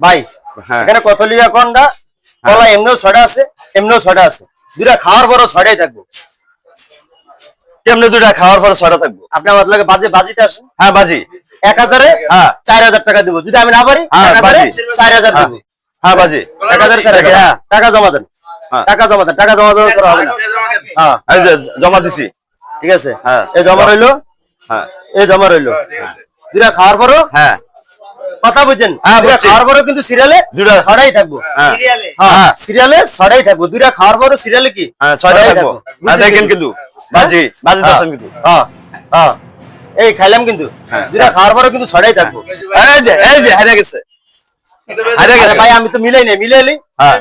ভাই হ্যাঁ। এখানে কতলিয়া কন্ডা কলা এমনিও ছটা আছে এমনিও ছটা আছে। দুটা খাওয়ার পরও ছটাই থাকব। কেমনে দুটা খাওয়ার পরে ছয়টা থাকব? আপনি আমার লাগে বাজে বাজিতে আসেন। হ্যাঁ বাজি। এক হাজারে হ্যাঁ। চার হাজার টাকা দিব। যদি আমি না পারি হ্যাঁ। চার হাজার হ্যাঁ। হ্যাঁ বাজি। এক হাজার চার হাজার। হ্যাঁ। টাকা জমা দেন। হ্যাঁ। টাকা জমা দেন। টাকা জমা দেওয়া ছাড়া হবে না। হ্যাঁ জমা দিছি। ঠিক আছে? হ্যাঁ। এই জমা রইল? হ্যাঁ। এই জমা রইল। দুটা খাওয়ার পরও? হ্যাঁ। কথা বুঝছেন? হ্যাঁ, খাওয়ার পরও কিন্তু সিরিয়ালে দুটা ছড়াই থাকব। হ্যাঁ। হ্যাঁ সিরিয়ালে ছড়াই থাকব। দুটা খাওয়ার পরও সিরিয়ালে কি? হ্যাঁ ছড়াই থাকব। থাকব। হ্যাঁ দেখেন কিন্তু। বাজি বাজি হ্যাঁ, দর্শন কিন্তু। হ্যাঁ হ্যাঁ। এই খাইলাম কিন্তু। হ্যাঁ। দুটা খাওয়ার পরও কিন্তু ছড়াই থাকব। এই যে এই যে হারিয়ে গেছে। ভাই আমি তো মিলাই নাই মিলাইলি হ্যাঁ।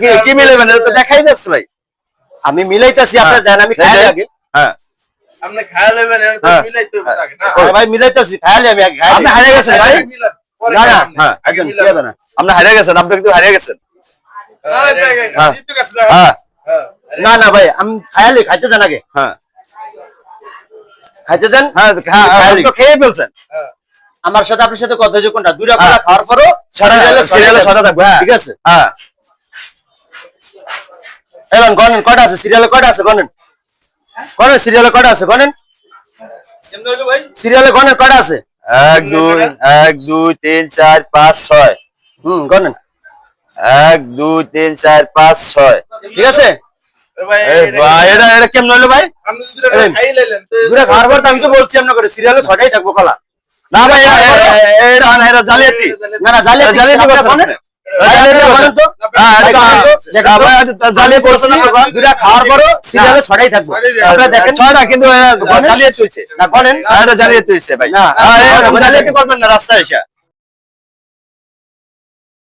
কি- কি মিলে মানে তো দেখাই যাচ্ছে ভাই। আমি মিলাইতেছি আপনার দেন আমি এই আগে। হ্যাঁ। আপনি খায়া নেবেন হ্যাঁ। মিলাইতে হবে না? ভাই মিলাইতেছি খাইলে আমি আগে আপনি হারিয়ে গেছেন ভাই। পরে না না হ্যাঁ না আপনি হারিয়ে গেছেন আপনি কিন্তু হারিয়ে গেছেন। হ্যাঁ, হ্যাঁ। না না ভাই আমি খাইলে খাইতে দেন আগে। হ্যাঁ। খাইতে দেন? হ্যাঁ হ্যাঁ, খেয়ে ফেলছেন। আমার সাথে আপনার সাথে কথা যে কোনটা? দুইটা হ্যাঁ। কলা খাওয়ার পরও? ছড়া সিরিয়ালে ছড়া থাকবে। হ্যাঁ। ঠিক আছে? হ্যাঁ। গনেন কয়টা আছে? সিরিয়ালে কটা আছে? গনেন। গনেন সিরিয়ালে কটা আছে? গনেন। সিরিয়ালে গনেন কটা আছে? এক দুই এক দুই তিন চার পাঁচ ছয়। হুম গনেন এক দুই তিন চার পাঁচ ছয়। ঠিক আছে? ভাই, এটা- এটা কেমন হলো ভাই? আপনি যদি এটা এই, তো- দুইটা খাওয়ার পর আমি তো বলছি আপনার করে সিরিয়ালে ছটাই থাকব কলা। না ভাই এটা জালিয়াতি। না না জালিয়াতি। জালিয়াতি। জালিয়াতি তো। হ্যাঁ, এটা দেখেন না, না। দুইটা খাওয়ার পরও সিরিয়ালে ছটাই থাকব। আপনারা দেখেন? কিন্তু গনেন। না গনেন হ্যাঁ, এটা জালিয়াতি হয়েছে ভাই। না, না, না, জালিয়াতি করবেন না রাস্তায় এসে।